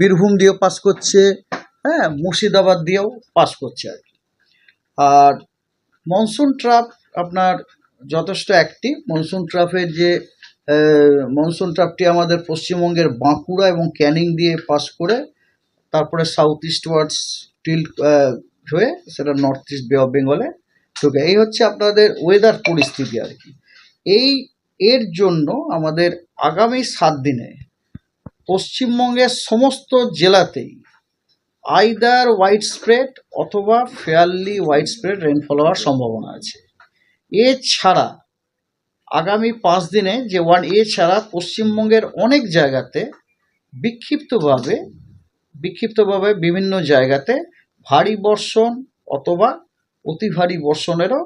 বীরভূম দিয়েও পাস করছে হ্যাঁ মুর্শিদাবাদ দিয়েও পাস করছে আর কি। আর মনসুন ট্রাফ আপনার যথেষ্ট অ্যাক্টিভ মনসুন ট্রাফের যে মনসুন ট্রাফটি আমাদের পশ্চিমবঙ্গের বাঁকুড়া এবং ক্যানিং দিয়ে পাস করে, তারপরে সাউথ ইস্ট ওয়ার্ডস টিল হয়ে সেটা নর্থ ইস্ট বে অফ বেঙ্গলে ঢুকে। এই হচ্ছে আপনাদের ওয়েদার পরিস্থিতি আর কি। এই, এর জন্য আমাদের আগামী সাত দিনে পশ্চিমবঙ্গের সমস্ত জেলাতেই আইদার হোয়াইট স্প্রেড অথবা ফেয়ারলি হোয়াইট স্প্রেড রেনফল হওয়ার সম্ভাবনা আছে। এছাড়া আগামী পাঁচ দিনে যে ওয়ান, এছাড়া পশ্চিমবঙ্গের অনেক জায়গাতে বিক্ষিপ্তভাবে বিক্ষিপ্তভাবে বিভিন্ন জায়গাতে ভারী বর্ষণ অথবা অতি ভারী বর্ষণেরও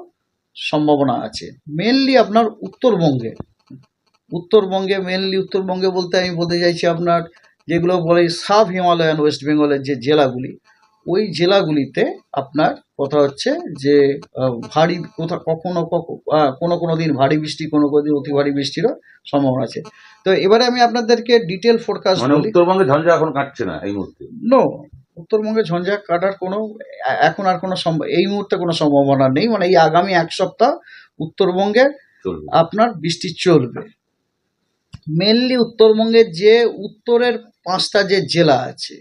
সম্ভাবনা আছে। মেনলি আপনার উত্তরবঙ্গে উত্তরবঙ্গে মেনলি উত্তরবঙ্গে বলতে আমি বলতে চাইছি আপনার যেগুলো বলে সাব হিমালয়ান ওয়েস্ট বেঙ্গলের যে জেলাগুলি ওই জেলাগুলিতে আপনার কথা হচ্ছে যে ভারী কোথা কখনো কখনো কোনো কোনো দিন ভারী বৃষ্টি কোনো কোনো দিন অতি ভারী বৃষ্টিরও সম্ভাবনা আছে। তো এবারে আমি আপনাদেরকে ডিটেল ফোরকাস্ট মানে উত্তরবঙ্গে ঝঞ্ঝা এখন কাটছে না এই মুহূর্তে? নো উত্তরবঙ্গে ঝঞ্ঝা কাটার কোনো এখন আর কোনো এই মুহূর্তে কোনো সম্ভাবনা নেই। মানে এই আগামী এক সপ্তাহ উত্তরবঙ্গে চলবে। আপনার বৃষ্টি চলবে। মেনলি উত্তরবঙ্গের যে উত্তরের পাঁচটা যে জেলা আছে,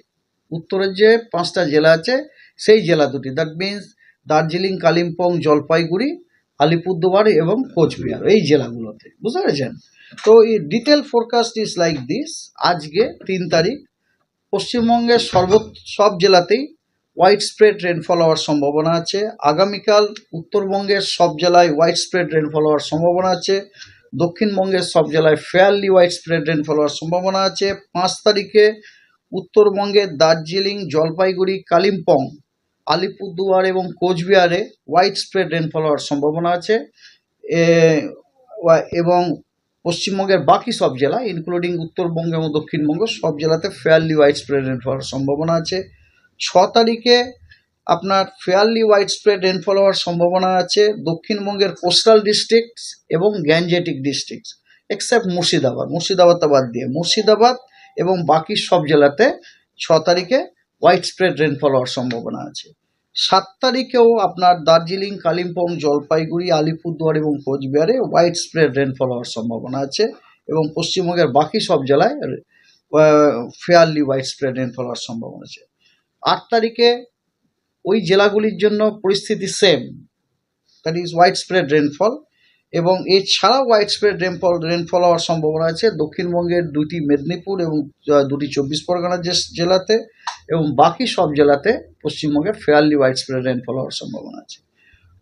উত্তরের যে পাঁচটা জেলা আছে, সেই জেলা দুটি। দ্যাট মিন্স দার্জিলিং, কালিম্পং, জলপাইগুড়ি, আলিপুরদুয়ার এবং কোচবিহার, এই জেলাগুলোতে। বুঝতে পেরেছেন? তো এই detail forecast is like this আজকে তিন তারিখ। পশ্চিমবঙ্গের সর্ব সব জেলাতেই হোয়াইট স্প্রেড রেনফল হওয়ার সম্ভাবনা আছে। আগামীকাল উত্তরবঙ্গের সব জেলায় হোয়াইট স্প্রেড রেনফল হওয়ার সম্ভাবনা আছে। দক্ষিণবঙ্গের সব জেলায় ফেয়ারলি হোয়াইট স্প্রেড রেনফল হওয়ার সম্ভাবনা আছে। পাঁচ তারিখে উত্তরবঙ্গের দার্জিলিং, জলপাইগুড়ি, কালিম্পং, আলিপুরদুয়ার এবং কোচবিহারে হোয়াইট স্প্রেড রেনফল হওয়ার সম্ভাবনা আছে। এবং পশ্চিমবঙ্গের বাকি সব জেলা ইনক্লুডিং উত্তরবঙ্গ এবং দক্ষিণবঙ্গ, সব জেলাতে ফেয়ারলি হোয়াইট স্প্রেড রেনফল হওয়ার সম্ভাবনা আছে। ছ তারিখে আপনার ফেয়ারলি ওয়াইড স্প্রেড রেনফল হওয়ার সম্ভাবনা আছে দক্ষিণবঙ্গের কোস্টাল ডিস্ট্রিক্টস এবং গ্যাঞ্জেটিক ডিস্ট্রিক্টস এক্সেপ্ট মুর্শিদাবাদ। মুর্শিদাবাদটা বাদ দিয়ে, মুর্শিদাবাদ এবং বাকি সব জেলাতে ছ তারিখে হোয়াইট স্প্রেড রেনফল হওয়ার সম্ভাবনা আছে। সাত তারিখেও আপনার দার্জিলিং, কালিম্পং, জলপাইগুড়ি, আলিপুরদুয়ার এবং কোচবিহারে হোয়াইট স্প্রেড রেনফল হওয়ার সম্ভাবনা আছে এবং পশ্চিমবঙ্গের বাকি সব জেলায় ফেয়ারলি হোয়াইট স্প্রেড রেনফল হওয়ার সম্ভাবনা আছে। আট তারিখে ওই জেলাগুলির জন্য পরিস্থিতি same that is widespread rainfall এবং এছাড়াও হোয়াইট স্প্রেড রেনফল রেনফল হওয়ার সম্ভাবনা আছে। দক্ষিণবঙ্গের দুটি মেদিনীপুর এবং দুটি চব্বিশ পরগনা যে- জেলাতে এবং বাকি সব জেলাতে পশ্চিমবঙ্গের ফেয়ারলি হোয়াইট স্প্রেড রেনফল হওয়ার সম্ভাবনা আছে।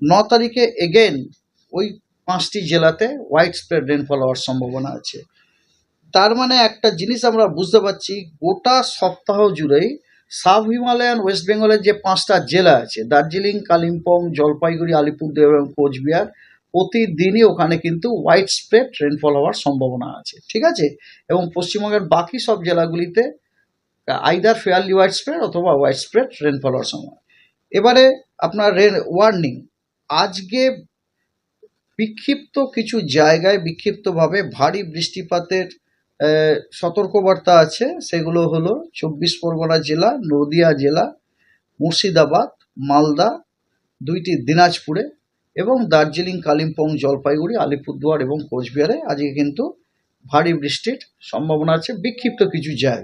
ন তারিখে এগেন ওই পাঁচটি জেলাতে হোয়াইট স্প্রেড রেনফল হওয়ার সম্ভাবনা আছে। তার মানে একটা জিনিস আমরা বুঝতে পারছি, গোটা সপ্তাহ জুড়েই সাব হিমালয়ান ওয়েস্ট বেঙ্গলের যে পাঁচটা জেলা আছে, দার্জিলিং, কালিম্পং, জলপাইগুড়ি, আলিপুরদুয়ার এবং কোচবিহার, প্রতিদিনই ওখানে কিন্তু হোয়াইট স্প্রেড রেনফল হওয়ার সম্ভাবনা আছে, ঠিক আছে? এবং পশ্চিমবঙ্গের বাকি সব জেলাগুলিতে আইদার ফেয়ারলি হোয়াইট স্প্রেড অথবা হোয়াইট স্প্রেড রেনফল হওয়ার সময় এবারে আপনার রেন ওয়ার্নিং আজকে বিক্ষিপ্ত কিছু জায়গায় বিক্ষিপ্তভাবে ভারী বৃষ্টিপাতের সতর্কবার্তা আছে। সেগুলো হলো চব্বিশ পরগনা জেলা, নদিয়া জেলা, মুর্শিদাবাদ, মালদা, দুইটি দিনাজপুরে এবং দার্জিলিং, কালিম্পং, জলপাইগুড়ি, আলিপুরদুয়ার এবং কোচবিহারে। আজকে কিন্তু ভারী বৃষ্টির সম্ভাবনা আছে। বিক্ষিপ্ত কিছু জায়গায়